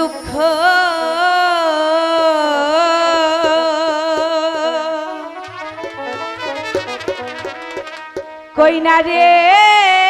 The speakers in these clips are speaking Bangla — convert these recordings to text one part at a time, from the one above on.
দুঃখ। কইনা রে?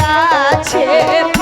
কাছে